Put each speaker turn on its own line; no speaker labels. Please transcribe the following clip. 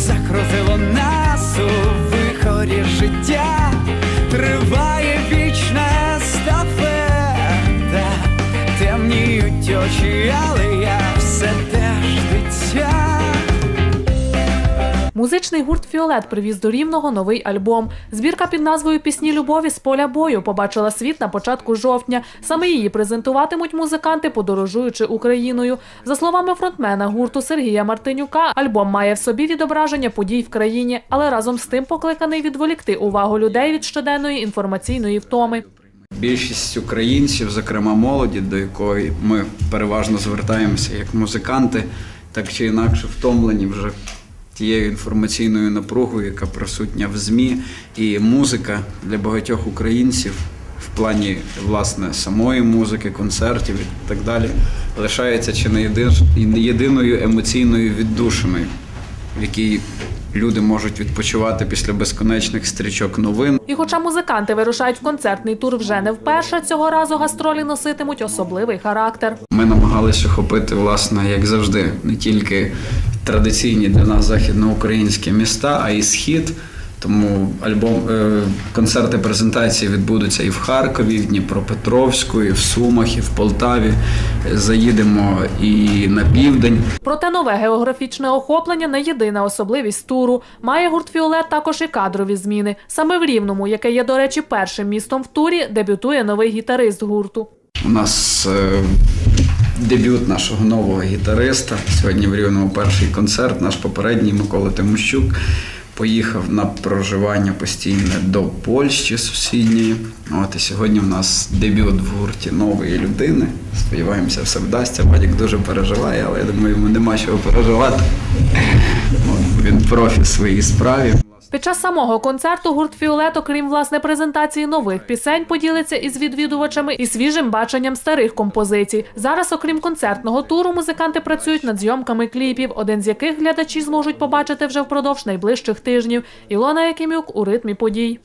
Захрозило на.
Музичний гурт Фіолет привіз до рівного новий альбом. Збірка під назвою Пісні любові з поля бою побачила світ на початку жовтня. Саме її презентуватимуть музиканти, подорожуючи Україною. За словами фронтмена гурту Сергія Мартинюка, альбом має в собі відображення подій в країні, але разом з тим покликаний відволікти увагу людей від щоденної інформаційної втоми.
Більшість українців, зокрема молоді, до якої ми переважно звертаємося як музиканти, так чи інакше втомлені вже тією інформаційною напругою, яка присутня в ЗМІ, і музика для багатьох українців в плані власне самої музики, концертів і так далі, лишається чи не єдин- єдиною емоційною віддушиною, в якій люди можуть відпочивати після безконечних стрічок новин.
І хоча музиканти вирушають в концертний тур вже не вперше, цього разу гастролі носитимуть особливий характер.
Ми намагалися охопити, власне, як завжди, не тільки традиційні для нас західноукраїнські міста, а й схід. Тому альбом е, концерти презентації відбудуться і в Харкові, і в Дніпропетровську, і в Сумах, і в Полтаві. Заїдемо і на південь.
Проте нове географічне охоплення не єдина особливість туру. Має гурт Фіолет також і кадрові зміни. Саме в Рівному, яке є, до речі, першим містом в турі, дебютує новий гітарист гурту.
У нас е, дебют нашого нового гітариста. Сьогодні в Рівному перший концерт. Наш попередній Микола Тимощук поїхав на проживання постійне до Польщі сусідньої. От і сьогодні в нас дебют в гурті нової людини. Сподіваємося, все вдасться. Вадік дуже переживає, але я думаю, йому нема чого переживати. От, він профі своїй справі.
Під час самого концерту гурт Фіолет, окрім власне презентації нових пісень, поділиться із відвідувачами і свіжим баченням старих композицій. Зараз, окрім концертного туру, музиканти працюють над зйомками кліпів, один з яких глядачі зможуть побачити вже впродовж найближчих тижнів. Ілона Якимюк у ритмі подій.